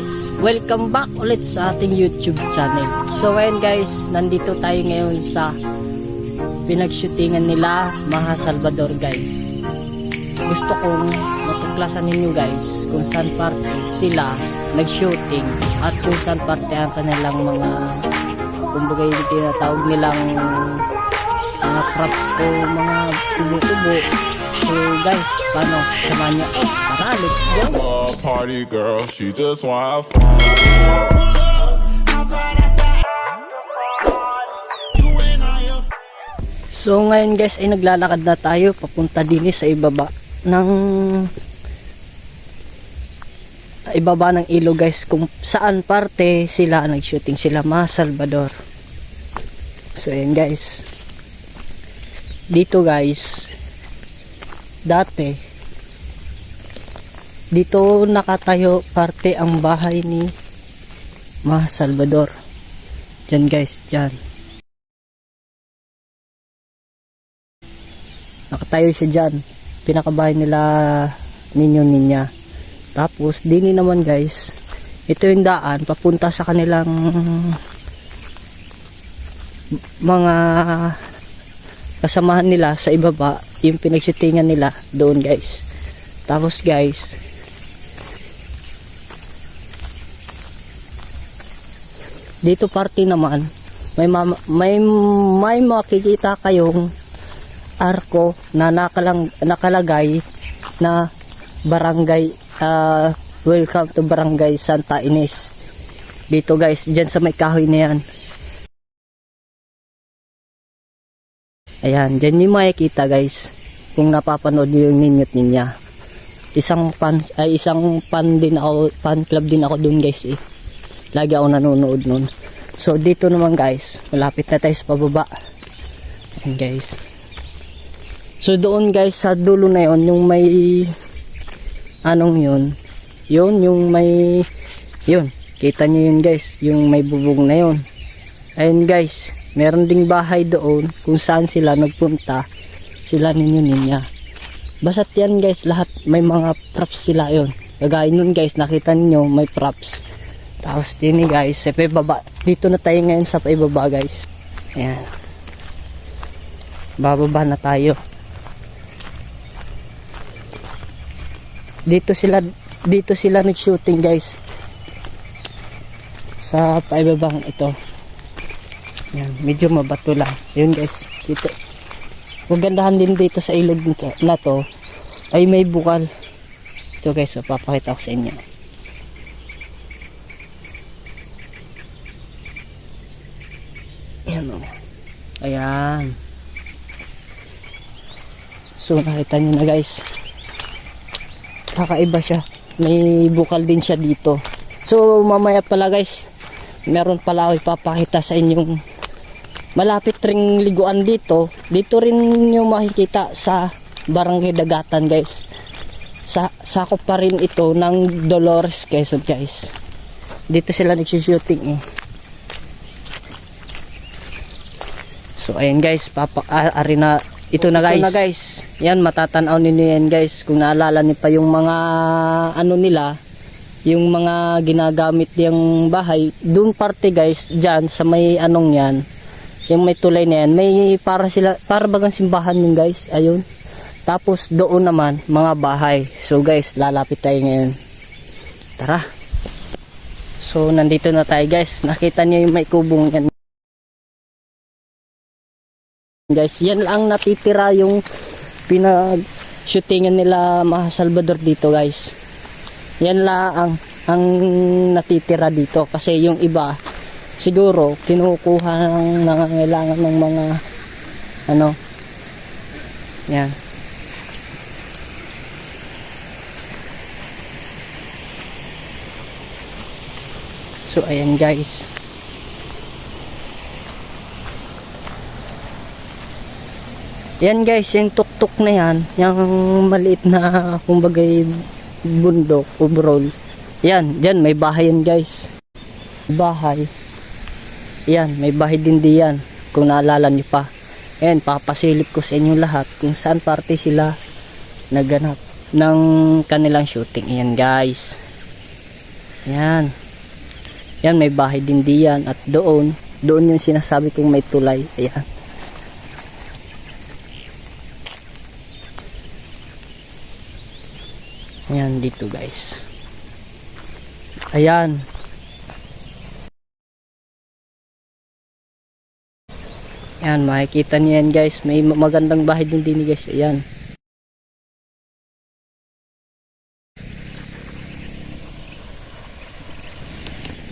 guys! Welcome back ulit sa ating YouTube channel. So ngayon guys, nandito tayo ngayon sa pinagshootingan nila Maha Salvador guys. Gusto kong matuklasan ninyo guys kung saan parte sila nag-shooting at kung saan parte ang kanilang mga kumbaga yung tinatawag nilang mga props o mga tubo-tubo. So guys, paano? Samahan niyo ako. Tara, let's go! a party girl, she just fun. So ngayon guys ay naglalakad na tayo papunta din sa ibaba ng ibaba ng ilog guys kung saan parte sila nag-shooting sila Ma Salvador. So ayan guys. Dito guys dati dito nakatayo parte ang bahay ni Ma Salvador. Diyan guys, diyan. nakatayo siya dyan pinakabahay nila ninyo ninya tapos dini naman guys ito yung daan papunta sa kanilang mga kasamahan nila sa ibaba yung pinagsitingan nila doon guys. Tapos guys dito party naman may mama- may may makikita kayong arko na nakalang, nakalagay na barangay ah, welcome to barangay Santa Ines. Dito guys dyan sa may kahoy na yan ayan dyan yung makikita guys kung napapanood nyo yung ninyot ninya isang fan ay isang fan din ako fan club din ako dun guys eh. Lagi ako nanonood nun. So dito naman guys malapit na tayo sa pababa. Ayan guys. So doon guys sa dulo na yon yung may anong yun? Yun yung may yun. Kita nyo yun guys yung may bubong na yun. Ayun guys meron ding bahay doon kung saan sila nagpunta. Sila ninyo ninya basta't yan guys lahat may mga props sila yon kagaya nun guys nakita niyo may props. Tapos din guys sa baba dito na tayo ngayon sa ibaba guys. Ayan. Bababa na tayo. Dito sila dito sila nag-shooting guys. Sa paibabang ito yan medyo mabato lang. Yun guys dito. Magandahan din dito sa ilog na to ay may bukal. Ito guys so, papakita ko sa inyo. Yan o ayan. So nakita nyo na guys. Kakaiba siya. May bukal din siya dito. So mamaya pala guys meron pala ako ipapakita sa inyong malapit ring liguan dito dito rin nyo makikita sa barangay dagatan guys sa sakop pa rin ito ng Dolores Quezon guys dito sila nagsushooting eh so ayan guys papa ah, na ito na guys. Ito na guys. Yan matatanaw ninyo yan guys. Kung naalala niyo pa yung mga ano nila, yung mga ginagamit yung bahay, doon parte guys, diyan sa may anong yan, yung may tulay na yan, may para sila para bagang simbahan yun guys. Ayun. Tapos doon naman mga bahay. So guys, lalapit tayo ngayon. Tara. So nandito na tayo guys. Nakita niyo yung may kubong yan guys yan ang natitira yung pinag shootingan nila Maha Salvador dito guys yan lang ang, ang natitira dito kasi yung iba siguro kinukuha ng nangangailangan ng mga ano yan so ayan guys Yan guys, yung tuktok na yan, yung maliit na kumbaga bundok, overall. Yan, dyan may bahay yan guys. Bahay. Yan, may bahay din diyan kung naalala niyo pa. Yan, papasilip ko sa inyo lahat kung saan parte sila naganap ng kanilang shooting. Yan guys. Yan. Yan, may bahay din diyan. At doon, doon yung sinasabi kong may tulay. Ayan. Ayan, dito guys. Ayan. Ayan, makikita niyo yan guys. May magandang bahay din din guys. Ayan.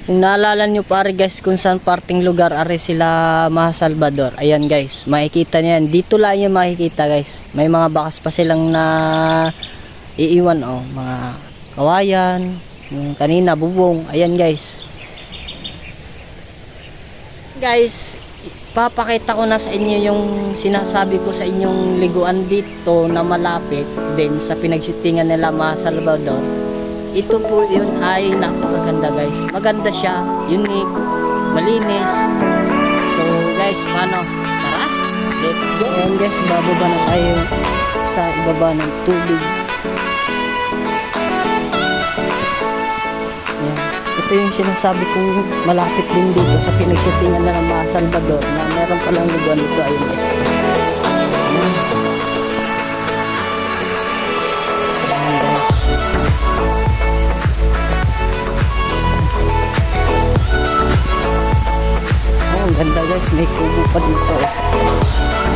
Kung naalala nyo pare guys kung saan parting lugar are sila mga Salvador. Ayan guys, makikita nyo yan. Dito lang yung makikita guys. May mga bakas pa silang na iiwan oh. Mga kawayan. Yung kanina bubong. Ayan guys. Guys, papakita ko na sa inyo yung sinasabi ko sa inyong liguan dito na malapit din sa pinagsitingan nila mga Salvador. Ito po yun ay napakaganda guys. Maganda siya unique malinis. So guys paano? Tara let's go. And guys bababa na tayo sa ibaba ng tubig ito yung sinasabi kong malapit din dito sa pinagsitingan na ng mga Salvador na meron palang lugar dito ayun guys. Ang ganda guys, may kubo pa dito.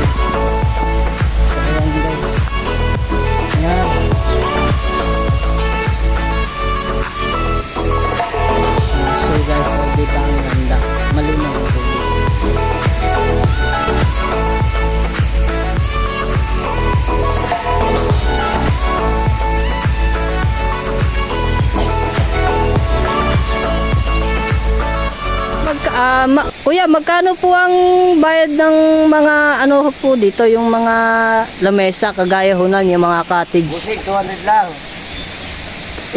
Magkano po ang bayad ng mga ano po dito, yung mga lamesa, kagaya hunan, yung mga cottage? Busing, 200 lang.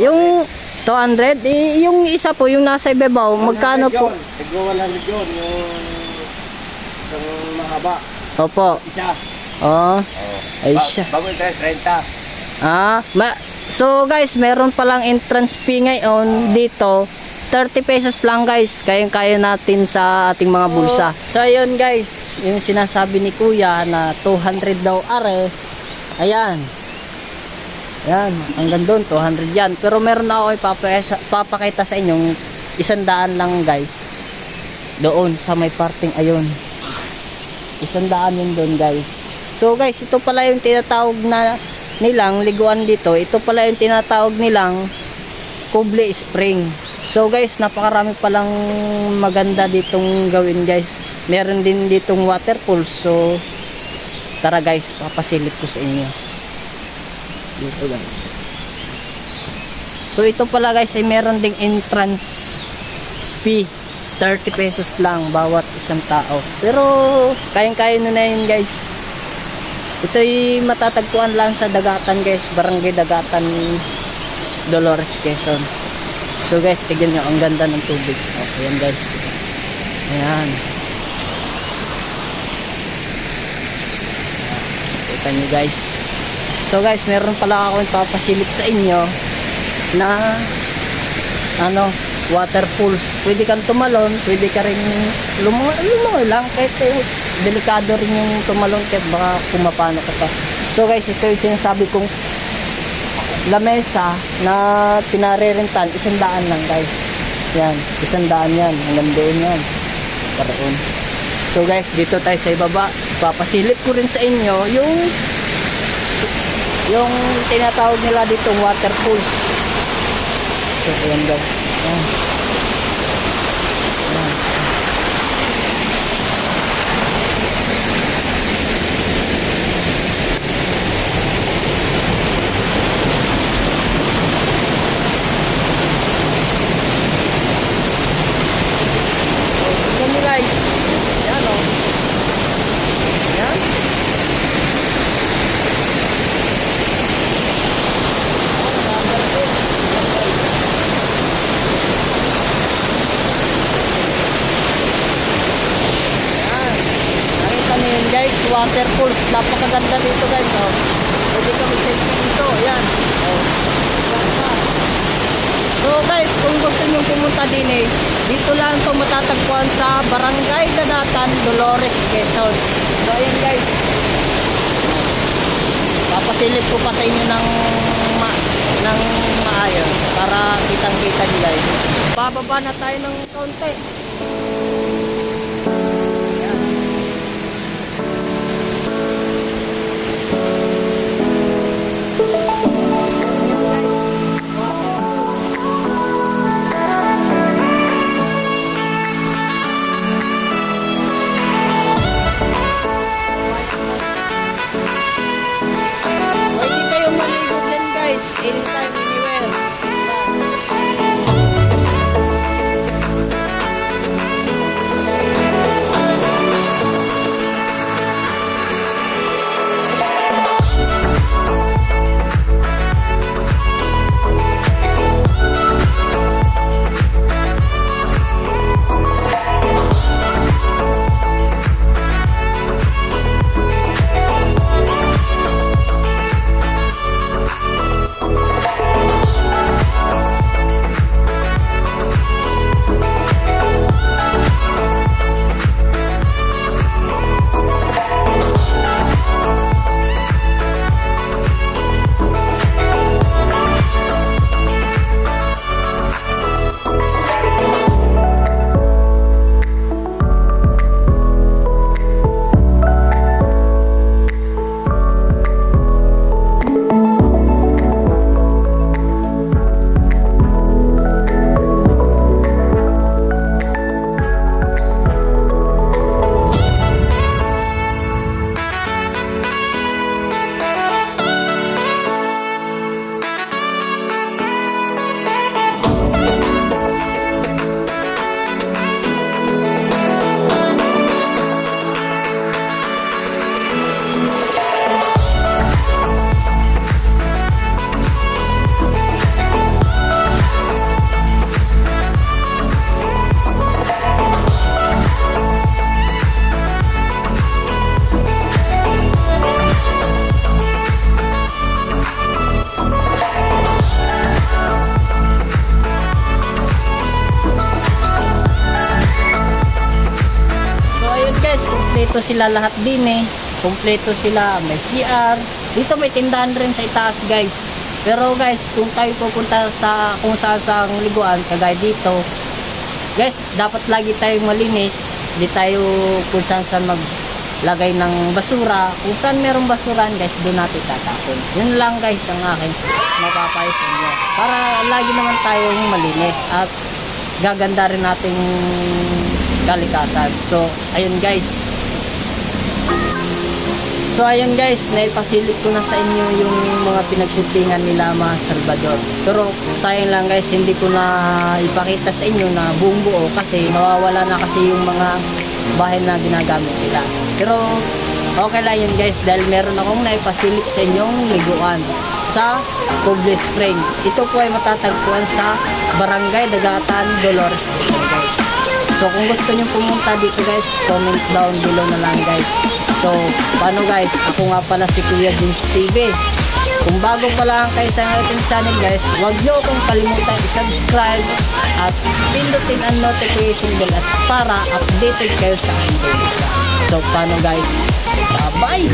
Yung 200, eh, yung isa po, yung nasa ibabaw, magkano po? Siguro 100 yun, yung isang mahaba. Opo. Isa. Oh, ay Ba- siya. Bago yung 30. Ah, ma- so guys, meron palang entrance fee ngayon dito. 30 pesos lang guys, kayang kaya natin sa ating mga bulsa. So ayun guys, yung sinasabi ni kuya na 200 daw are. Ayan. Ayan, hanggang doon 200 yan. Pero meron ako ipapakita, papakita sa inyong isandaan lang guys. Doon sa may parting ayun. Isandaan yun doon guys. So guys, ito pala yung tinatawag na nilang liguan dito. Ito pala yung tinatawag nilang Kuble Spring. So guys, napakarami palang maganda ditong gawin guys. Meron din ditong waterfall. So tara guys, papasilip ko sa inyo. Dito guys. So ito pala guys ay meron ding entrance fee. 30 pesos lang bawat isang tao. Pero kayang-kaya na na yun guys. Ito'y matatagpuan lang sa Dagatan guys, Barangay Dagatan Dolores Quezon. So guys, tignan nyo, ang ganda ng tubig. Okay, yan guys. Ayan. Kita nyo guys. So guys, meron pala ako ipapasilip sa inyo na ano, waterfalls. Pwede kang tumalon, pwede ka rin lumangoy, lumangoy lang kahit eh, delikado rin yung tumalon kahit baka kumapano ka pa. So guys, ito yung sinasabi kong lamesa na pinarerentahan, isang daan lang guys. Yan, isang daan yan. Hanggang doon yan. Paroon. So guys, dito tayo sa ibaba. Papasilip ko rin sa inyo yung yung tinatawag nila ditong waterfalls. So, ayan guys. Ayan. Ayan. Tignan nyo guys. Yan o. Yan. Yan. Nakita nyo yun guys. Waterfalls. Napakaganda dito guys. Oh. Pwede kami selfie dito. Yan. Ganda. So guys, kung gusto nyo pumunta din eh, dito lang to matatagpuan sa Barangay Dadatan, Dolores, Quezon. So ayun guys. Papasilip ko pa sa inyo ng ma ng maayos para kitang-kita nyo guys. Bababa na tayo ng konti. Guys. Kumpleto sila lahat din eh. Kumpleto sila, may CR. Dito may tindahan rin sa itaas guys. Pero guys, kung tayo pupunta sa kung saan sa liguan, kagaya dito, guys, dapat lagi tayong malinis. Hindi tayo kung saan saan maglagay ng basura. Kung saan merong basuran guys, doon natin tatapon. Yun lang guys ang akin mapapayo sa. Para lagi naman tayong malinis at gaganda rin nating kalikasan. So, ayun guys. So, ayun guys, naipasilip ko na sa inyo yung mga pinagshootingan nila mga Salvador. Pero, sayang lang guys, hindi ko na ipakita sa inyo na buong buo kasi nawawala na kasi yung mga bahay na ginagamit nila. Pero, okay lang yun guys dahil meron akong naipasilip sa inyong liguan sa Pugle Spring. Ito po ay matatagpuan sa Barangay Dagatan, Dolores guys. So kung gusto niyo pumunta dito guys, comment down below na lang guys. So paano guys, ako nga pala si Kuya James TV. Kung bago pa lang kayo sa ating channel guys, huwag niyo akong kalimutan i-subscribe at pindutin ang notification bell at para updated kayo sa aking videos. So paano guys? Bye!